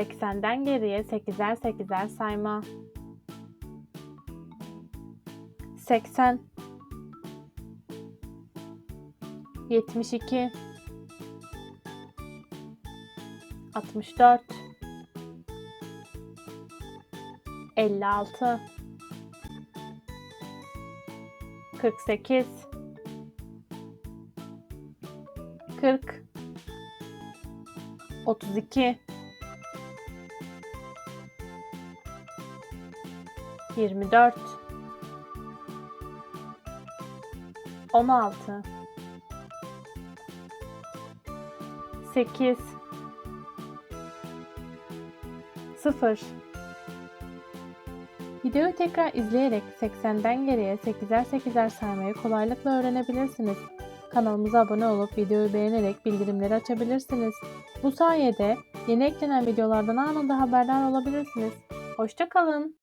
80'den geriye 8'er 8'er sayma. 80 72 64 56 48 40 32 24 16 8 0 Videoyu tekrar izleyerek 80'den geriye 8'er 8'er saymayı kolaylıkla öğrenebilirsiniz. Kanalımıza abone olup videoyu beğenerek bildirimleri açabilirsiniz. Bu sayede yeni eklenen videolardan anında haberdar olabilirsiniz. Hoşçakalın.